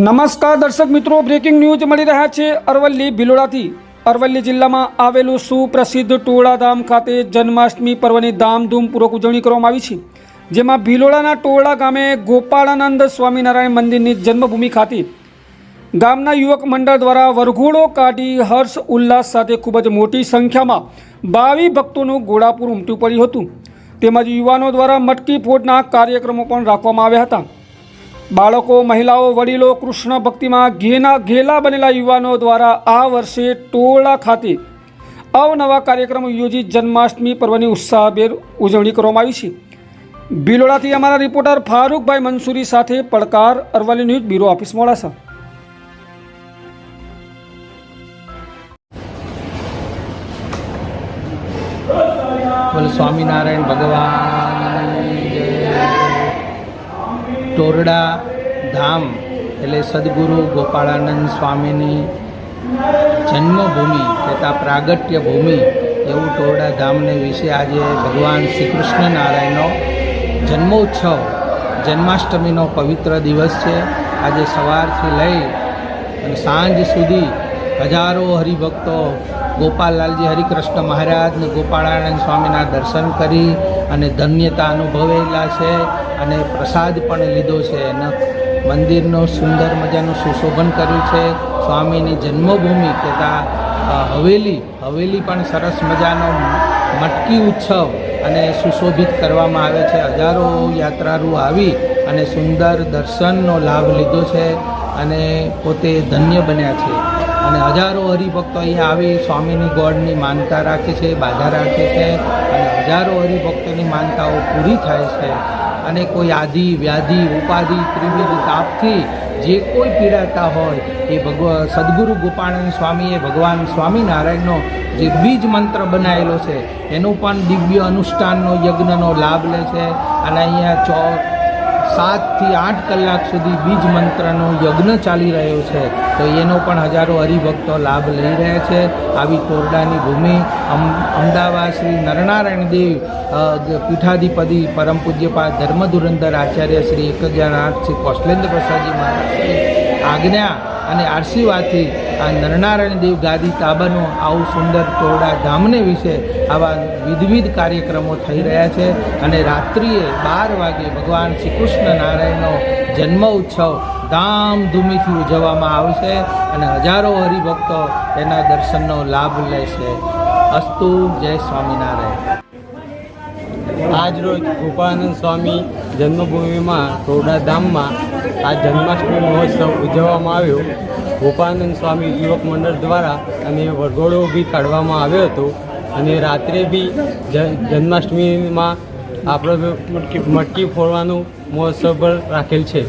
નમસ્કાર દર્શક મિત્રો બ્રેકિંગ ન્યૂઝ મળી રહ્યા છે અરવલ્લી ભિલોડાથી. અરવલ્લી જિલ્લામાં આવેલું સુપ્રસિદ્ધ ટોળાધામ ખાતે જન્માષ્ટમી પર્વની ધામધૂમપૂર્વક ઉજવણી કરવામાં આવી છે, જેમાં ભિલોડાના ટોળા ગામે ગોપાળાનંદ સ્વામિનારાયણ મંદિરની જન્મભૂમિ ખાતે ગામના યુવક મંડળ દ્વારા વરઘોડો કાઢી હર્ષ ઉલ્લાસ સાથે ખૂબ જ મોટી સંખ્યામાં ભાવિ ભક્તોનું ઘોડાપુર ઉમટ્યું પડ્યું હતું. તેમજ યુવાનો દ્વારા મટકી ફોડના કાર્યક્રમો પણ રાખવામાં આવ્યા હતા. બાળકો, મહિલાઓ, વડીલો, કૃષ્ણ ભક્તિમાં ઘેના, ઘેલા બનેલા યુવાનો દ્વારા આ વર્ષે ટોળા ખાતે અવનવા કાર્યક્રમો યોજી જન્માષ્ટમી પર્વની ઉત્સાહભેર ઉજવણી કરવામાં આવી છે. ભિલોડાથી અમારા રિપોર્ટર ફારૂકભાઈ મંસૂરી સાથે પડકાર Aravalli news bureau office Modasa. Swaminarayan ભગવાન. ટોરડા ધામ એટલે સદગુરુ ગોપાળાનંદ સ્વામીની જન્મભૂમિ તથા પ્રાગટ્ય ભૂમિ એવું ટોરડા ધામને વિશે આજે ભગવાન શ્રી કૃષ્ણ નારાયણનો જન્મોત્સવ, જન્માષ્ટમીનો પવિત્ર દિવસ છે. આજે સવારથી લઈ અને સાંજ સુધી હજારો હરિભક્તો ગોપાલલાલજી હરિકૃષ્ણ મહારાજ ને ગોપાળાનંદ સ્વામીના દર્શન કરી અને ધન્યતા અનુભવેલા છે અને પ્રસાદ પણ લીધો છે. અને મંદિરનું સુંદર મજાનું સુશોભન કર્યું છે. સ્વામીની જન્મભૂમિ તથા હવેલી હવેલી પણ સરસ મજાનો મટકી ઉત્સવ અને સુશોભિત કરવામાં આવે છે. હજારો યાત્રાળુ આવી અને સુંદર દર્શનનો લાભ લીધો છે અને પોતે ધન્ય બન્યા છે. અને હજારો હરિભક્તો અહીંયા આવી, સ્વામીની ગોળની માનતા રાખે છે, બાધા રાખે છે, અને હજારો હરિભક્તોની માનતાઓ પૂરી થાય છે. અને કોઈ આદિ વ્યાધિ, ઉપાધિ, ત્રિવિધ તાપથી જે કોઈ પીડાતા હોય, એ ભગવ, સદગુરુ ગોપાળાનંદ સ્વામીએ ભગવાન સ્વામિનારાયણનો જે બીજ મંત્ર બનાવેલો છે, એનું પણ દિવ્ય અનુષ્ઠાનનો યજ્ઞનો લાભ લે છે. અને અહીંયા ચો સાતથી આઠ કલાક સુધી બીજ મંત્રનો યજ્ઞ ચાલી રહ્યો છે. તો એનો પણ હજારો હરિભક્તો લાભ લઈ રહ્યા છે. આવી કોરડાની ભૂમિ અમ, અમદાવાદ શ્રી નરનારાયણ દેવ પીઠાધિપતિ પરમ પૂજ્યપાદ ધર્મધુરંધર આચાર્ય શ્રી એક હજાર આઠ શ્રી કૌશલેન્દ્ર પ્રસાદજી મહારાજ આજ્ઞા અને આશીર્વાદથી આ નરનારાયણ દેવ ગાદી તાબાનું આવું સુંદર ટોરડા ધામને વિશે આવા વિધવિધ કાર્યક્રમો થઈ રહ્યા છે અને રાત્રિએ બાર વાગે ભગવાન શ્રી કૃષ્ણ નારાયણનો જન્મ ઉત્સવ ધામધૂમીથી ઉજવવામાં આવશે અને હજારો હરિભક્તો એના દર્શનનો લાભ લેશે. અસ્તુ, જય સ્વામિનારાયણ. આજ રોજ ગોપાનંદ સ્વામી જન્મભૂમિમાં ટોડાધામમાં આ જન્માષ્ટમી મહોત્સવ ઉજવવામાં આવ્યો. ગોપાનંદ સ્વામી યુવક મંડળ દ્વારા અને વરઘોડો બી કાઢવામાં આવ્યો હતો. અને રાત્રે બી જન્માષ્ટમીમાં આપણે મટકી ફોડવાનું મહોત્સવ રાખેલ છે.